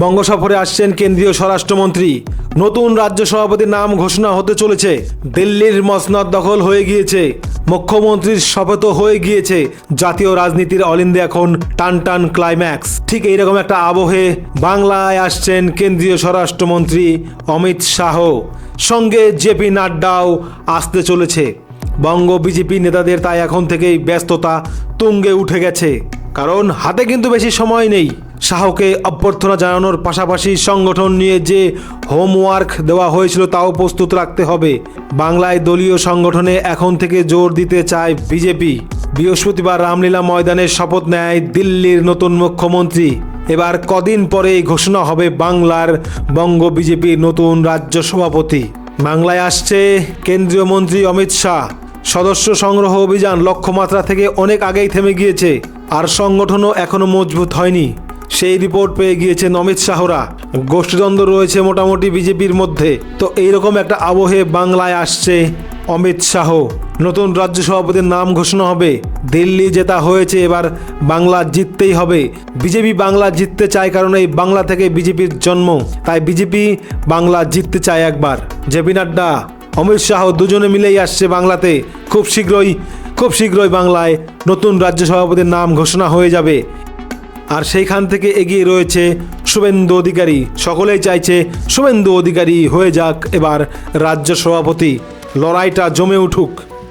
বঙ্গ সফরে আসছেন কেন্দ্রীয় স্বরাষ্ট্রমন্ত্রী। নতুন রাজ্য সভাপতির নাম ঘোষণা হতে চলেছে। দিল্লির মসনদ দখল হয়ে গিয়েছে। মুখ্যমন্ত্রীর শপথ হয়ে গিয়েছে। জাতীয় রাজনীতির অলিন্দে এখন টান টান ক্লাইম্যাক্স ঠিক এইরকম একটা আবহে বাংলায় আসছেন কেন্দ্রীয় স্বরাষ্ট্রমন্ত্রী অমিত শাহ। সঙ্গে জেপি নাড্ডাও আসতে চলেছে। বঙ্গ বিজেপি নেতাদের তাই এখন থেকেই ব্যস্ততা তুঙ্গে উঠে গেছে। কারণ হাতে কিন্তু বেশি সময় নেই। শাহকে অভ্যর্থনা জানানোর পাশাপাশি সংগঠন নিয়ে যে হোমওয়ার্ক দেওয়া হয়েছিল তাও প্রস্তুত রাখতে হবে। বাংলায় দলীয় সংগঠনে এখন থেকে জোর দিতে চায় বিজেপি। বৃহস্পতিবার রামলীলা ময়দানে শপথ নেয় দিল্লির নতুন মুখ্যমন্ত্রী। এবার কদিন পরেই ঘোষণা হবে বাংলার বঙ্গ বিজেপির নতুন রাজ্য সভাপতি। বাংলায় আসছে কেন্দ্রীয় মন্ত্রী অমিত শাহ। সদস্য সংগ্রহ অভিযান লক্ষ্যমাত্রা থেকে অনেক আগেই থেমে গিয়েছে। আর সংগঠনও এখনও মজবুত হয়নি। সেই রিপোর্ট পেয়ে গিয়েছেন অমিত শাহরা। গোষ্ঠীদ্বন্দ্ব রয়েছে মোটামুটি বিজেপির মধ্যে। তো এইরকম একটা আবহে বাংলায় আসছে অমিত শাহ। নতুন রাজ্য সভাপতির নাম ঘোষণা হবে। দিল্লি জেতা হয়েছে, এবার বাংলা জিততেই হবে। বিজেপি বাংলা জিততে চায় কারণ এই বাংলা থেকে বিজেপির জন্ম। তাই বিজেপি বাংলা জিততে চায় একবার। জেপি নাড্ডা, অমিত শাহ দুজনে মিলেই আসছে বাংলাতে। খুব শীঘ্রই খুব শীঘ্রই বাংলায় নতুন রাজ্য সভাপতির নাম ঘোষণা হয়ে যাবে। আর সেইখান থেকে এগিয়ে রয়েছে শুভেন্দু অধিকারী। সকলেই চাইছে শুভেন্দু অধিকারী হয়ে যাক এবার রাজ্য সভাপতি। লড়াইটা জমে উঠুক।